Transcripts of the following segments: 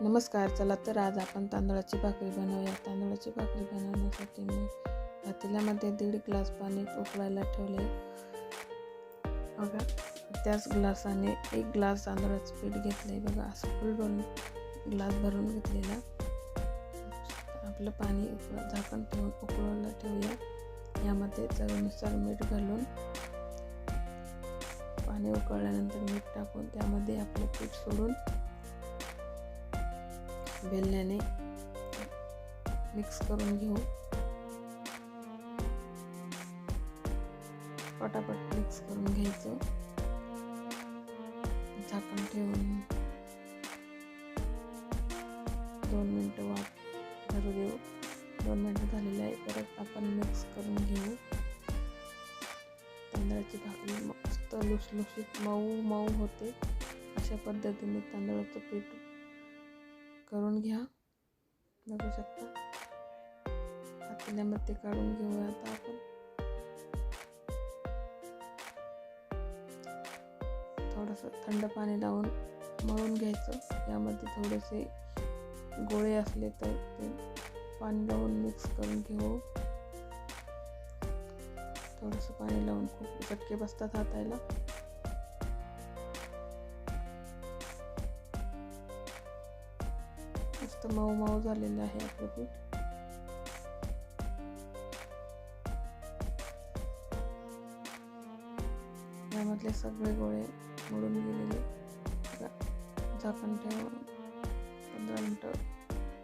नमस्कार चला तर आज आपण तांदळाची भाकरी बनवूया. तांदळाची भाकरी बनवण्यासाठी मी पातेल्यामध्ये दीड ग्लास पाणी उकळायला ठेवले. बघा त्याच ग्लासाने एक ग्लास तांदळाचं पीठ घेतलंय. बघा असं फुल भरून ग्लास भरून घेतलेला. आपलं पाणी झाकण ठेवून उकळायला ठेवूया. यामध्ये चवीनुसार मीठ घालून पाणी उकळल्यानंतर मीठ टाकून त्यामध्ये आपलं पीठ सोडून वेलण्याने मिक्स करून घेऊ. पटापट मिक्स करून घ्यायचं. झाकण ठेवून दोन मिनटं वाट धरू देऊ. दोन मिनटं झालेले आहे परत आपण मिक्स करून घेऊ. तांदळाची भाकरी मस्त लुसलुसीत मऊ मऊ होते. अशा पद्धतीने तांदळाचं पीठ करून घ्या. बघू शकता. पातेल्यामध्ये काढून घेऊया आता आपण. थोडंसं थंड पाणी लावून मळून घ्यायचं. यामध्ये थोडेसे गोळे असले तर ते पाणी लावून मिक्स करून घेऊ. थोडंसं पाणी लावून खूप झटके बसतात हातायला. मस्त मऊ मऊ झालेलं आहे आपलं पीठ. यामधले सगळे गोळे मोडून गेलेले. झाकण ठेवून पंधरा मिनटं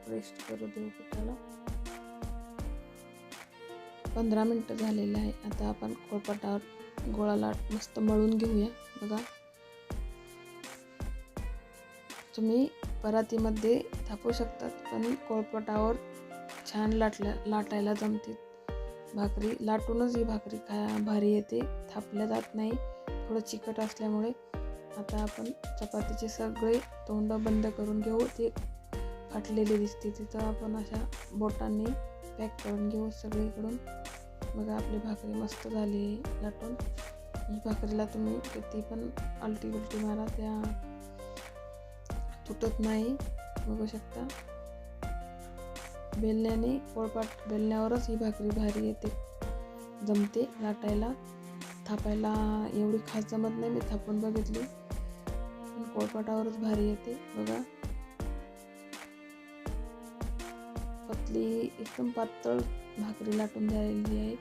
रेस्ट करू देऊ पिठाला. पंधरा मिनटं झालेले आहे. आता आपण कोळपटावर गोळाला मस्त मळून घेऊया. बघा. तुम्ही परातीमध्ये थापू शकतात पण कोळपटावर छान लाटल्या लाटायला जमते भाकरी लाटूनच ही भाकरी खा भारी येते. थापल्या जात नाही थोडं चिकट असल्यामुळे. आता आपण चपातीचे सगळे तोंड बंद करून घेऊ. ते फाटलेले दिसते. तिथं आपण अशा बोटांनी पॅक करून घेऊ सगळीकडून. बघा आपली भाकरी मस्त झाली आहे लाटून. ही भाकरीला तुम्ही किती पण आलटी उलटी मारा त्या तुटत नाही. बघू शकता. बेलण्याने पोळपाट बेलण्यावरच ही भाकरी भारी येते. जमते लाटायला. थापायला एवढी खास जमत नाही मी थापून बघितली. पण पोळपाटावरच भारी येते. बघा. पतली एकदम पातळ भाकरी लाटून झालेली आहे.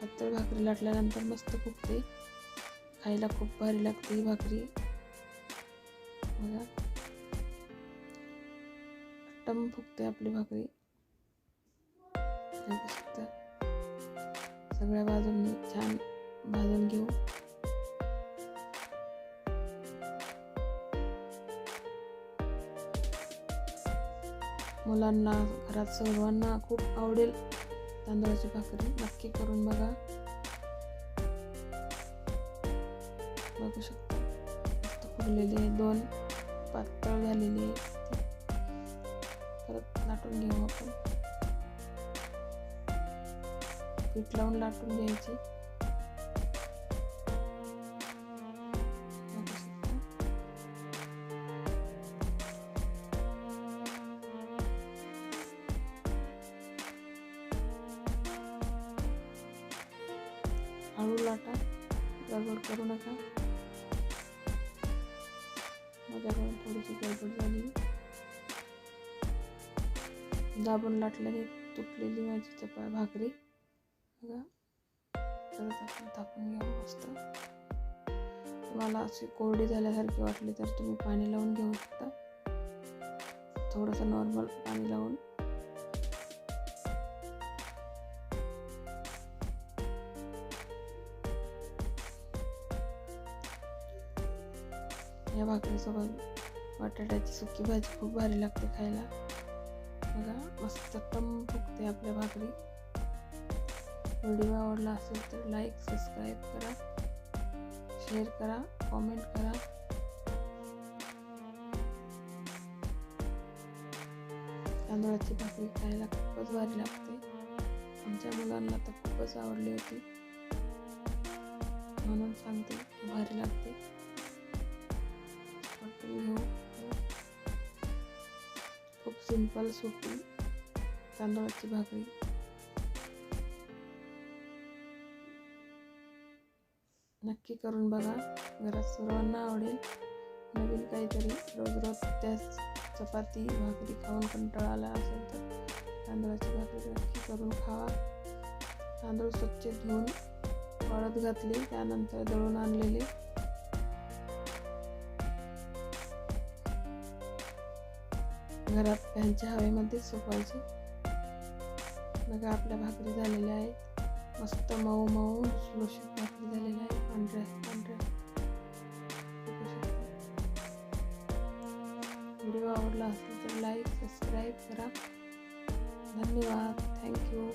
पातळ भाकरी लाटल्यानंतर मस्त फुगते. खायला खूप भारी लागते ही भाकरी. बघा. टम फुगते आपली भाकरी. सगळ्या बाजूंनी छान भाजून घेऊ. मुलांना घरात सर्वांना खूप आवडेल तांदळाची भाकरी. नक्की करून बघा. बघू शकता. फुगलेले दोन पातळ झालेली. आहे परत लाटून घेऊ आपण. पीठ लावून लाटून घ्यायची. हळू लाटा. गडबड करू नका. माझ्याकडून थोडीशी गडबड झाली. दाबून लाटल्याने तुटलेली माझी चपा भाकरी. बघा. परत आपण टाकून घेऊ मस्त. तुम्हाला अशी कोरडी झाल्यासारखी वाटली तर तुम्ही पाणी लावून घेऊ शकता. थोडंसं नॉर्मल पाणी लावून. या भाकरीसोबत बटाट्याची सुकी भाजी खूप भारी लागते खायला. बघा मस्त टम फुगते आपल्या भाकरी. व्हिडिओ आवडला असेल तर लाईक सबस्क्राईब करा. शेअर करा कॉमेंट करा. तांदळाची भाकरी खायला खूपच भारी लागते. आमच्या मुलांना तर खूपच आवडली होती. म्हणून सांगते भारी लागते. वाटून घेऊ. सिंपल सोपी तांदळाची भाकरी. नक्की करून बघा. घरात सर्वांना आवडेल. नवीन काहीतरी रोज रोज त्याच चपाती भाकरी खाऊन कंटाळा आला असेल तर तांदळाची भाकरी नक्की करून खावा. तांदूळ स्वच्छ धुवून वाळत घातले त्यानंतर दळून आणलेले. घरात फॅनच्या हवेमध्येच सोपायची बघा आपल्या भाकरी झालेल्या आहेत. मस्त मऊ मऊ लुसलुशीत भाकरी झालेल्या आहेत. पांढऱ्या पांढऱ्या. व्हिडिओ आवडला असेल तर लाईक सबस्क्राईब करा. धन्यवाद. थँक्यू